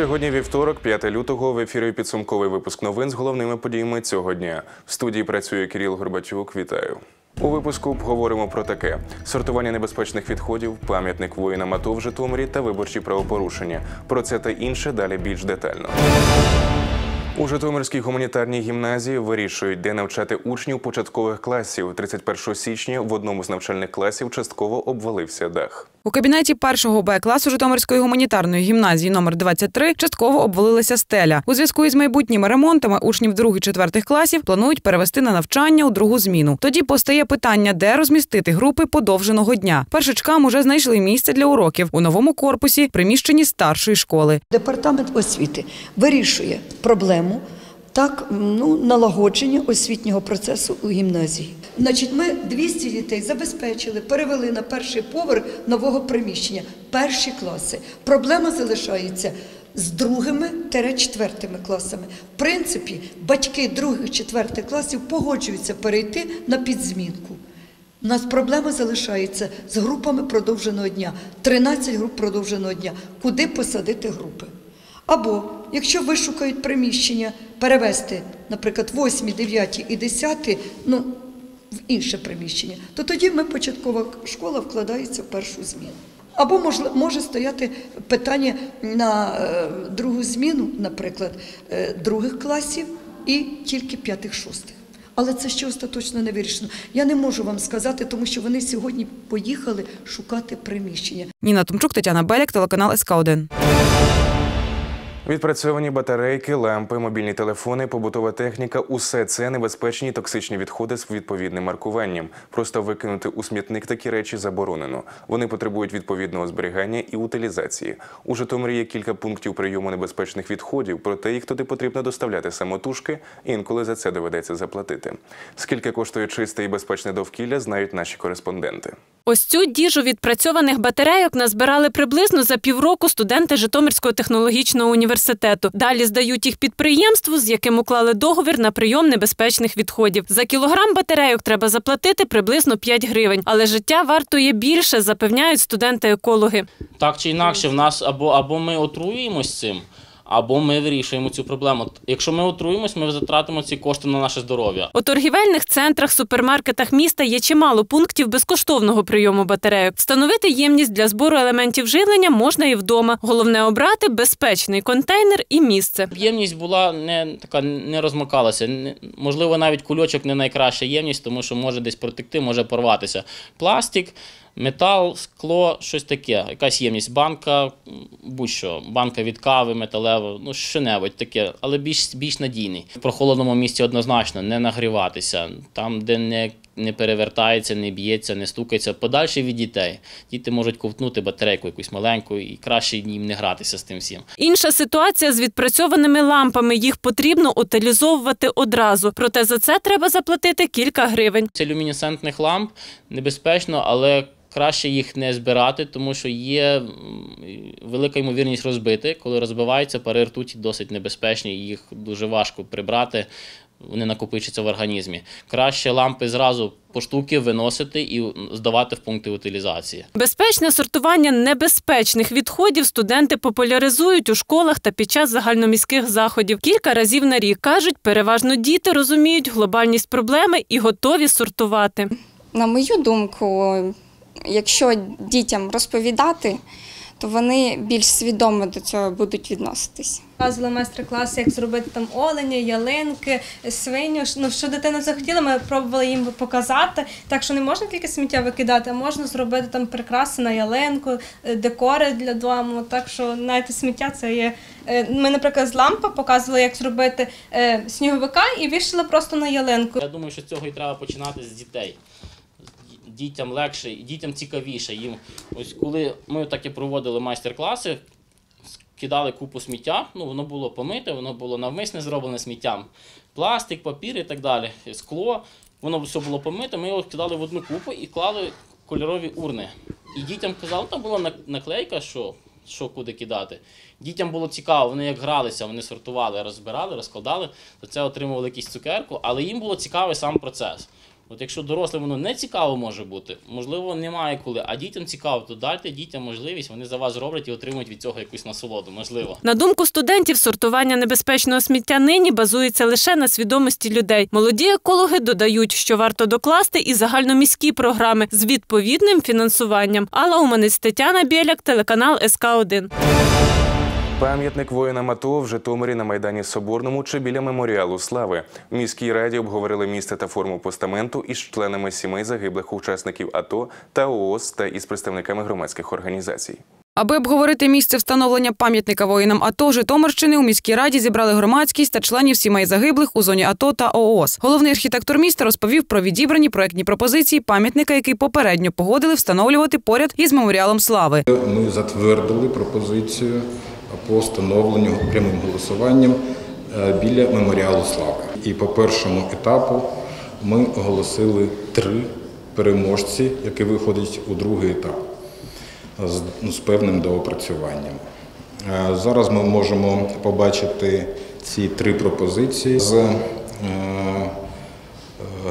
Сьогодні вівторок, 5 лютого, в ефірі підсумковий випуск новин з головними подіями цього дня. В студії працює Кирил Горбачук. Вітаю. У випуску поговоримо про таке: сортування небезпечних відходів, пам'ятник воїнам АТО в Житомирі та виборчі правопорушення. Про це та інше далі більш детально. У Житомирській гуманітарній гімназії вирішують, де навчати учнів початкових класів. 31 січня в одному з навчальних класів частково обвалився дах. У кабінеті першого Б класу Житомирської гуманітарної гімназії номер 23 частково обвалилася стеля. У зв'язку із майбутніми ремонтами учнів других четвертих класів планують перевести на навчання у другу зміну. Тоді постає питання, де розмістити групи подовженого дня. Першачкам уже знайшли місце для уроків у новому корпусі, приміщенні старшої школи. Департамент освіти вирішує проблему так ну налагодження освітнього процесу у гімназії. Значить, ми 200 дітей забезпечили, перевели на перший поверх нового приміщення, перші класи. Проблема залишається. З другими тере четвертими класами. В принципі, батьки других четвертих класів погоджуються перейти на підзмінку. У нас проблема залишається з групами продовженого дня. 13 груп продовженого дня. Куди посадити групи? Або, якщо вишукають приміщення, перевести, наприклад, 8, 9 і 10, ну, в інше приміщення, то тоді ми початкова школа вкладається в першу зміну. Або може, може стояти питання на е, другу зміну, наприклад, е, других класів і тільки п'ятих-шостих. Але це ще остаточно не вирішено. Я не можу вам сказати, тому що вони сьогодні поїхали шукати приміщення. Ніна Томчук, Тетяна Беляк, телеканал СК 1 Відпрацьовані батарейки, лампи, мобільні телефони, побутова техніка усе це небезпечні токсичні відходи з відповідним маркуванням. Просто викинути у смітник такі речі заборонено. Вони потребують відповідного зберігання і утилізації. У Житомирі є кілька пунктів прийому небезпечних відходів, проте їх туди потрібно доставляти самотужки, інколи за це доведеться заплатити. Скільки коштує чисте і безпечне довкілля, знають наші кореспонденти. Ось цю діжу відпрацьованих батарейок назбирали приблизно за півроку студенти Житомирського технологічного університету. Далі здають їх підприємству, з яким уклали договір на прийом небезпечних відходів. За кілограм батарейок треба заплатити приблизно 5 гривень, але життя вартує більше, запевняють студенти-екологи. Так чи інакше, в нас або, або ми отруюємось цим, або ми вирішуємо цю проблему. Якщо ми отруємось, ми затратимо ці кошти на наше здоров'я. У торгівельних центрах, супермаркетах міста є чимало пунктів безкоштовного прийому батарейок. Встановити ємність для збору елементів живлення можна і вдома. Головне обрати безпечний контейнер і місце. Ємність була не така не розмокалася. Не- Можливо, навіть кульочок не найкраща ємність, тому що може десь протекти, може порватися. Пластик, метал, скло, щось таке. Якась ємність, банка, будь-що, банка від кави, металева, ну що-небудь таке, але більш, більш надійний. В прохолодному місці однозначно не нагріватися. Там, де не, не перевертається, не б'ється, не стукається, подальше від дітей. Діти можуть ковтнути батарейку якусь маленьку і краще їм не гратися з тим всім. Інша ситуація з відпрацьованими лампами. Їх потрібно утилізовувати одразу. Проте за це треба заплатити кілька гривень. Це люмінесцентних ламп небезпечно, але краще їх не збирати, тому що є велика ймовірність розбити. Коли розбиваються, пари ртуті досить небезпечні, їх дуже важко прибрати. Вони накопичаться в організмі. Краще лампи зразу по штуки виносити і здавати в пункти утилізації. Безпечне сортування небезпечних відходів студенти популяризують у школах та під час загальноміських заходів кілька разів на рік. кажуть, переважно діти розуміють глобальність проблеми і готові сортувати. На мою думку, якщо дітям розповідати, то вони більш свідомо до цього будуть відноситись. Показували майстер-класи, як зробити там оленя, ялинки, свиню. Ну, що дитина захотіла, ми пробували їм показати. Так що не можна тільки сміття викидати, а можна зробити там прикраси на ялинку, е, декори для дому. Так що навіть сміття це є. е, Ми, наприклад, з лампи показували, як зробити е, сніговика і вішали просто на ялинку. Я думаю, що з цього і треба починати з дітей. Дітям легше, і дітям цікавіше. Їм ось коли ми таки проводили майстер-класи, кидали купу сміття, ну воно було помите, воно було навмисне зроблене сміттям. Пластик, папір і так далі, скло. Воно все було помите, ми його кидали в одну купу і клали кольорові урни. І дітям казали, там була наклейка, що, що куди кидати. Дітям було цікаво, вони як гралися, вони сортували, розбирали, розкладали, за це отримували якусь цукерку, але їм було цікавий сам процес. От якщо дорослим воно не цікаво може бути, можливо, немає коли, а дітям цікаво, то дайте дітям можливість, вони за вас зроблять і отримують від цього якусь насолоду. Можливо. На думку студентів, сортування небезпечного сміття нині базується лише на свідомості людей. Молоді екологи додають, що варто докласти і загальноміські програми з відповідним фінансуванням. Алла Уманець, Тетяна Біляк, телеканал СК 1 Пам'ятник воїнам АТО в Житомирі на майдані Соборному чи біля меморіалу слави. В міській раді обговорили місце та форму постаменту із членами сімей загиблих учасників АТО та ООС та із представниками громадських організацій. Аби обговорити місце встановлення пам'ятника воїнам АТО Житомирщини у міській раді зібрали громадськість та членів сімей загиблих у зоні АТО та ООС. Головний архітектор міста розповів про відібрані проектні пропозиції пам'ятника, який попередньо погодили встановлювати поряд із меморіалом слави. Ми затвердили пропозицію по прямим голосуванням е, біля меморіалу слави. І по першому етапу ми оголосили три переможці, які виходять у другий етап з, ну, певним доопрацюванням. Е, Зараз ми можемо побачити ці три пропозиції з е,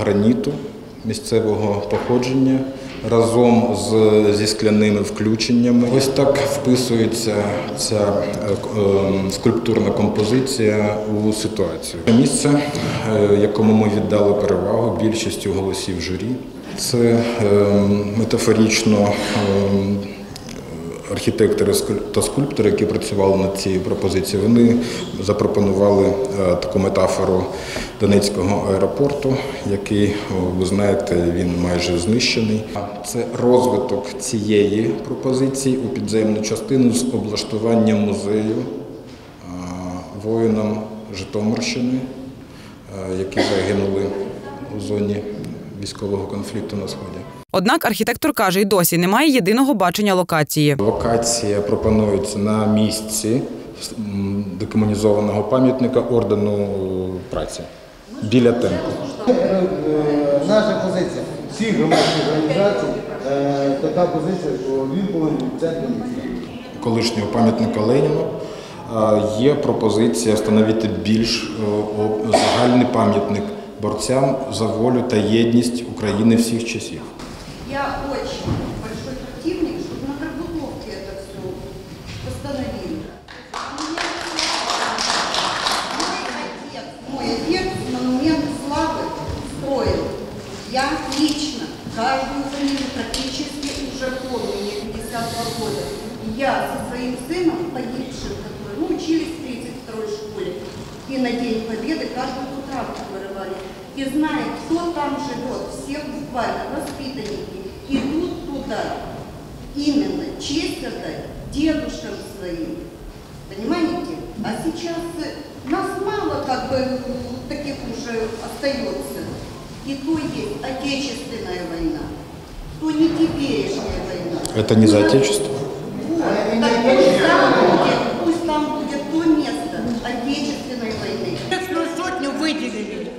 граніту місцевого походження разом з, зі скляними включеннями. Ось так вписується ця е, е, скульптурна композиція у ситуацію. Місце, е, якому ми віддали перевагу більшістю голосів журі, це е, метафорично. Архітектори та скульптори, які працювали над цією пропозицією, вони запропонували е, таку метафору Донецького аеропорту, який, ви знаєте, він майже знищений. Це розвиток цієї пропозиції у підземну частину з облаштуванням музею е, воїнам Житомирщини, е, які загинули у зоні військового конфлікту на сході. Однак архітектор каже, й досі немає єдиного бачення локації. Локація пропонується на місці декомунізованого пам'ятника ордену е, праці біля темпу. Наша позиція всіх громадських організацій, е, така позиція, що він повинен в центрі міста. колишнього пам'ятника Леніну. е, Є пропозиція встановити більш загальний пам'ятник борцям за волю та єдність України всіх часів. Я очень большой противник, чтобы на Горбуновке это все постановили. Мой отец, монумент славы строил. Я лично каждую фамилию практически уже помню, мне 52 года. Я со своим сыном, погибшим, который, мы учились в 32 школе, и на День Победы каждую травку вырывали. И зная, кто там живет, всех буквально воспитанники, идут туда именно честь отдать дедушкам своим. Понимаете? А сейчас нас мало как бы м, таких уже остается. И то есть отечественная война, то не теперешняя война. Это не за отечество? Вот. Так пусть там будет, пусть там будет то место отечественной войны. Красную сотню выделили.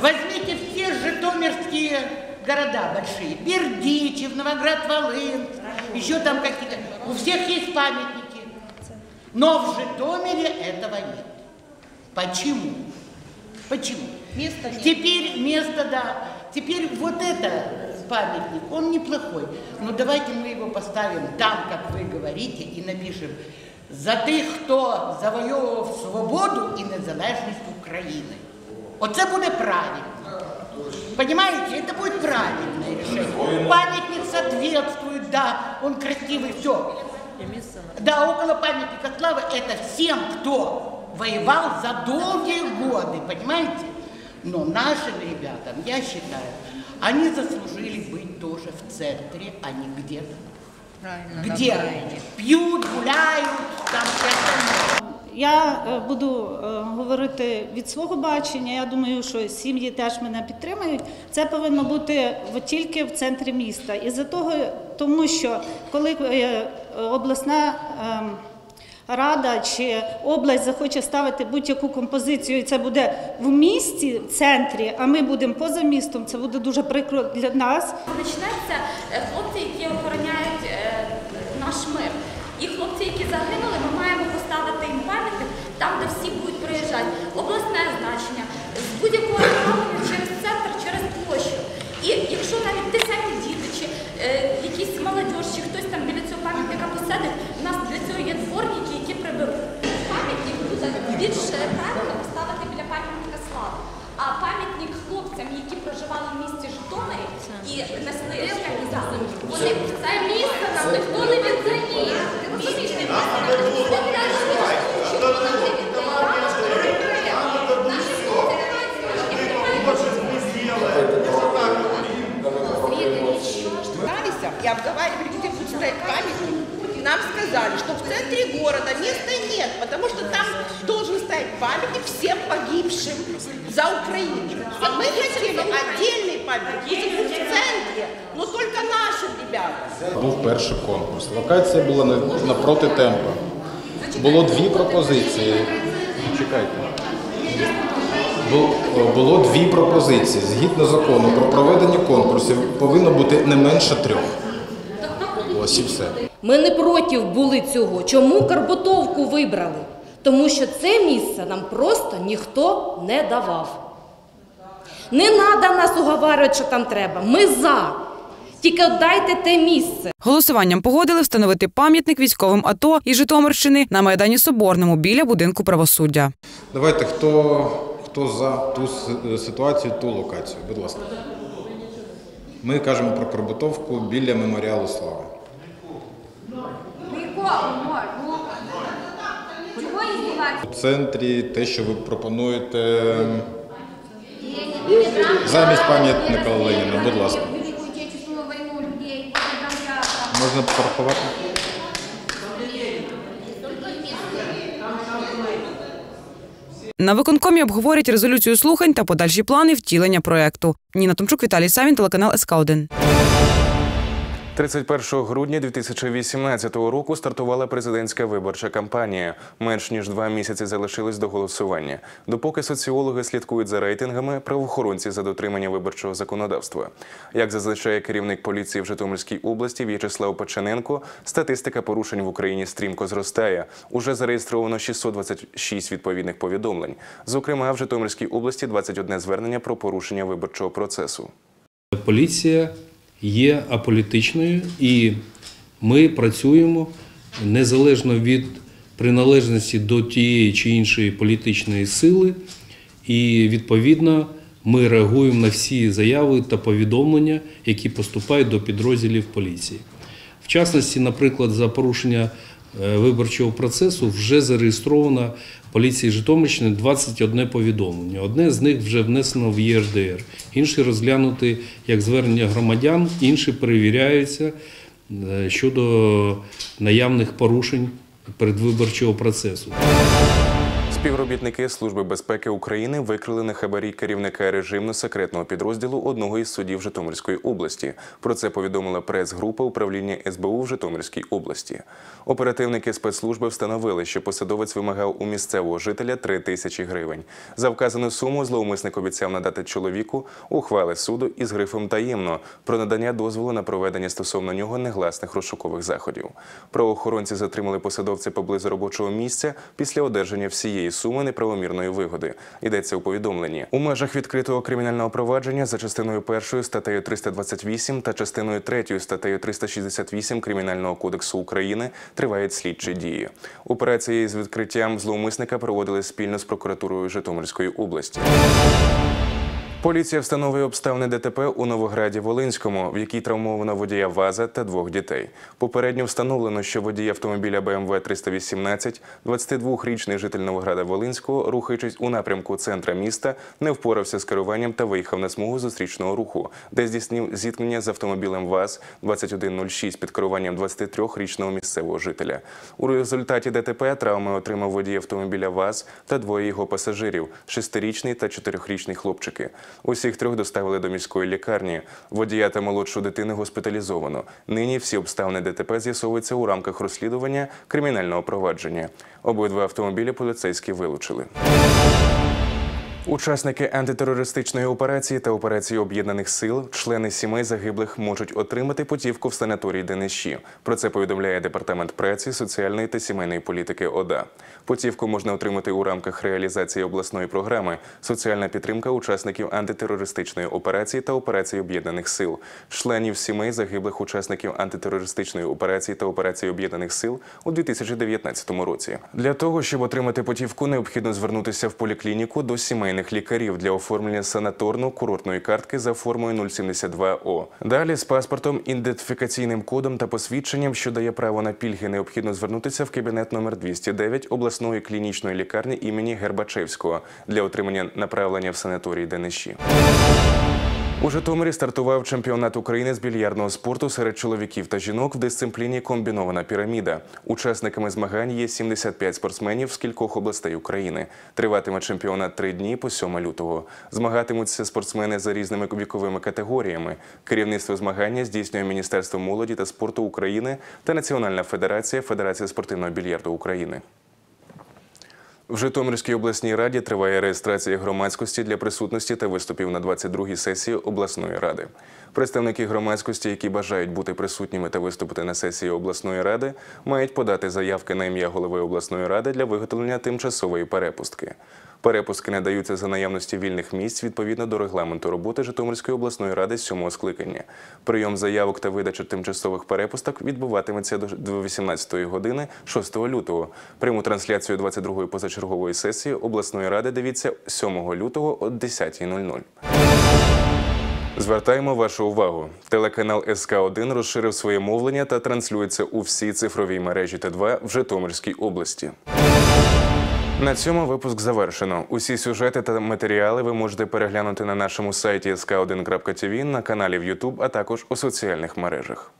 Возьмите все житомирские города большие. Бердичев, Новоград-Волынск, еще там какие-то. У всех есть памятники. Но в Житомире этого нет. Почему? Почему? Места нет. Теперь место, да. Теперь вот это памятник, он неплохой. Но давайте мы его поставим там, как вы говорите, и напишем за тих, хто завойовував свободу і незалежність України. Оце буде правильно. Понимаете, это будет правильное решение. Памятник соответствует, да, он красивый, все. Да, около памятника славы это всем, кто воевал за долгие годы, понимаете? Но нашим ребятам, я считаю, они заслужили быть тоже в центре, а не где-то. Где? Пьют, гуляют, там все остальное. Я е, буду е, говорити від свого бачення. Я думаю, що сім'ї теж мене підтримають. Це повинно бути тільки в центрі міста. І за того, тому що коли е, обласна ем, рада чи область захоче ставити будь-яку композицію, і це буде в місті, в центрі, а ми будемо поза містом, це буде дуже прикро для нас. Почнеться хлопці, які охороняють наш мир. І хлопці, які загинули, будь-якого направлення через центр, через площу. І якщо навіть ті діти, чи е, якісь молодь, чи хтось там біля цього пам'ятника посадить, у нас для цього є дворники, які приберуть пам'ятник, буде більш правильно поставити біля пам'ятника слави. А пам'ятник хлопцям, які проживали в місті Житомирі і несли, вони сказали, что в центре города места нет, потому что там должен стоять памятник всем погибшим за Украину. А мы хотели отдельный памятник, в центре, но только нашим ребятам. Був перший конкурс. Локація була на- напроти темпа. Було дві пропозиції. Чекайте. Було дві пропозиції. Згідно закону про проведення конкурсів повинно бути не менше трьох. Ось і все. Ми не проти були цього. Чому Карботовку вибрали? Тому що це місце нам просто ніхто не давав. Не треба нас уговарювати, що там треба. Ми за. Тільки дайте те місце. Голосуванням погодили встановити пам'ятник військовим АТО і Житомирщини на майдані Соборному біля будинку правосуддя. Давайте, хто, хто за ту ситуацію, ту локацію, будь ласка. Ми кажемо про Карбутовку біля меморіалу слави. У центрі те, що ви пропонуєте. Замість пам'ятника Леніна, будь ласка. Можна порахувати? На виконкомі обговорять резолюцію слухань та подальші плани втілення проекту. Ніна Томчук, Віталій Савін, телеканал СК 1 31 грудня 2018 року стартувала президентська виборча кампанія. Менш ніж два місяці залишились до голосування. Допоки соціологи слідкують за рейтингами, правоохоронці за дотримання виборчого законодавства. Як зазначає керівник поліції в Житомирській області В'ячеслав Печененко, статистика порушень в Україні стрімко зростає. Уже зареєстровано 626 відповідних повідомлень. Зокрема, в Житомирській області 21 звернення про порушення виборчого процесу. Поліція є аполітичною і ми працюємо незалежно від приналежності до тієї чи іншої політичної сили, і відповідно ми реагуємо на всі заяви та повідомлення, які поступають до підрозділів поліції. В частності, наприклад, за порушення виборчого процесу вже зареєстровано поліції Житомирщини 21 повідомлення. Одне з них вже внесено в ЄРДР, інші розглянуті як звернення громадян, інші перевіряються е, щодо наявних порушень передвиборчого процесу. Співробітники Служби безпеки України викрили на хабарі керівника режимно-секретного підрозділу одного із судів Житомирської області. Про це повідомила прес-група управління СБУ в Житомирській області. Оперативники спецслужби встановили, що посадовець вимагав у місцевого жителя 3 тисячі гривень. За вказану суму зловмисник обіцяв надати чоловіку ухвали суду із грифом таємно про надання дозволу на проведення стосовно нього негласних розшукових заходів. Правоохоронці затримали посадовця поблизу робочого місця після одержання всієї суми неправомірної вигоди. Йдеться у повідомленні. У межах відкритого кримінального провадження за частиною першою статтею 328 та частиною 3 статтею 368 Кримінального кодексу України тривають слідчі дії. Операції з відкриттям зловмисника проводили спільно з прокуратурою Житомирської області. Поліція встановлює обставини ДТП у Новограді Волинському, в якій травмовано водія ВАЗа та двох дітей. Попередньо встановлено, що водій автомобіля БМВ 318, 22-річний житель Новограда Волинського, рухаючись у напрямку центра міста, не впорався з керуванням та виїхав на смугу зустрічного руху, де здійснив зіткнення з автомобілем ВАЗ 2106 під керуванням 23-річного місцевого жителя. У результаті ДТП травми отримав водій автомобіля ВАЗ та двоє його пасажирів – 6-річний та 4-річний хлопчики. Усіх трьох доставили до міської лікарні. Водія та молодшу дитину госпіталізовано. Нині всі обставини ДТП з'ясовуються у рамках розслідування кримінального провадження. Обидва автомобілі поліцейські вилучили. Учасники антитерористичної операції та операції об'єднаних сил, члени сімей загиблих можуть отримати путівку в санаторій Денищі. Про це повідомляє департамент праці, соціальної та сімейної політики ОДА. Путівку можна отримати у рамках реалізації обласної програми Соціальна підтримка учасників антитерористичної операції та операції об'єднаних сил, членів сімей загиблих учасників антитерористичної операції та операції об'єднаних сил у 2019 році. Для того щоб отримати путівку, необхідно звернутися в поліклініку до сімейних лікарів для оформлення санаторно-курортної картки за формою 072О. Далі з паспортом, ідентифікаційним кодом та посвідченням, що дає право на пільги, необхідно звернутися в кабінет номер 209 обласної клінічної лікарні імені Гербачевського для отримання направлення в санаторій Дениші. У Житомирі стартував чемпіонат України з більярдного спорту серед чоловіків та жінок в дисципліні комбінована піраміда. Учасниками змагань є 75 спортсменів з кількох областей України. Триватиме чемпіонат три дні по 7 лютого. Змагатимуться спортсмени за різними віковими категоріями. Керівництво змагання здійснює Міністерство молоді та спорту України та Національна федерація Федерація спортивного більярду України. В Житомирській обласній раді триває реєстрація громадськості для присутності та виступів на 22-й сесії обласної ради. Представники громадськості, які бажають бути присутніми та виступити на сесії обласної ради, мають подати заявки на ім'я голови обласної ради для виготовлення тимчасової перепустки. Перепустки надаються за наявності вільних місць відповідно до регламенту роботи Житомирської обласної ради сьомого скликання. Прийом заявок та видача тимчасових перепусток відбуватиметься до 18 години 6 лютого. Пряму трансляцію 22-ї позачергової сесії обласної ради дивіться 7 лютого о 10.00. Звертаємо вашу увагу. Телеканал СК 1 розширив своє мовлення та транслюється у всій цифровій мережі Т2 в Житомирській області. На цьому випуск завершено. Усі сюжети та матеріали ви можете переглянути на нашому сайті sk1.tv, на каналі в YouTube, а також у соціальних мережах.